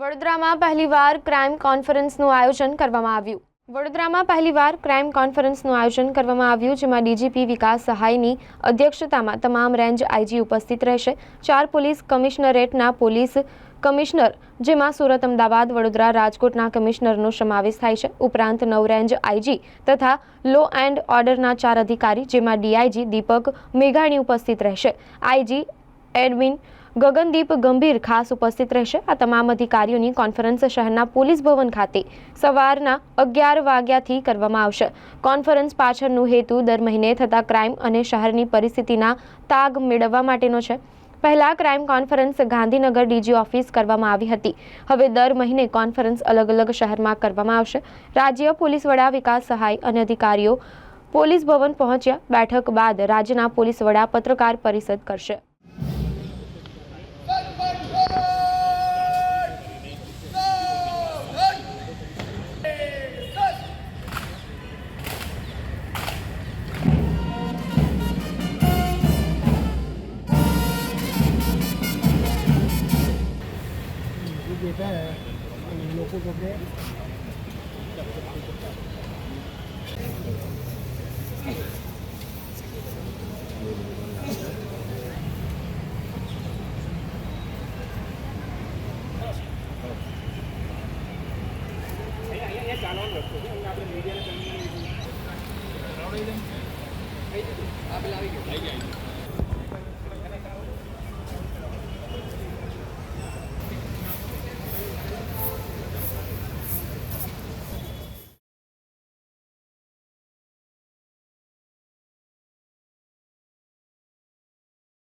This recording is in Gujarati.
વડોદરામાં પહેલીવાર ક્રાઇમ કોન્ફરન્સનું આયોજન કરવામાં આવ્યું. વડોદરામાં પહેલીવાર ક્રાઇમ કોન્ફરન્સનું આયોજન કરવામાં આવ્યું, જેમાં ડીજીપી વિકાસ સહાયની અધ્યક્ષતામાં તમામ રેન્જ આઈજી ઉપસ્થિત રહેશે. ચાર પોલીસ કમિશનરેટના પોલીસ કમિશનર, જેમાં સુરત, અમદાવાદ, વડોદરા, રાજકોટના કમિશનરનો સમાવેશ થાય છે. ઉપરાંત નવ રેન્જ આઈજી તથા લો એન્ડ ઓર્ડરના ચાર અધિકારી, જેમાં ડીઆઈજી દીપક મેઘાણી ઉપસ્થિત રહેશે. આઈજી એડમિન ગગનદીપ ગંભીર ખાસ ઉપસ્થિત રહેશે. આ તમામ અધિકારીઓની કોન્ફરન્સ શહેરના પોલીસ ભવન ખાતે સવારના અગિયાર વાગ્યાથી કરવામાં આવશે. કોન્ફરન્સ પાછળનું હેતુ દર મહિને થતા ક્રાઇમ અને શહેરની પરિસ્થિતિના તાગ મેળવવા માટેનો છે. પહેલા crime conference Gandhinagar DG office કરવામાં આવી હતી. હવે દર મહિને કોન્ફરન્સ અલગ અલગ શહેરમાં કરવામાં આવશે. રાજ્ય પોલીસ વડા, વિકાસ સહાય અને અધિકારીઓ પોલીસ ભવન પહોંચ્યા. બેઠક બાદ રાજ્યના પોલીસ વડા પત્રકાર પરિષદ કરશે. રીતે લોકો પોતે આપેલા આવી ગયો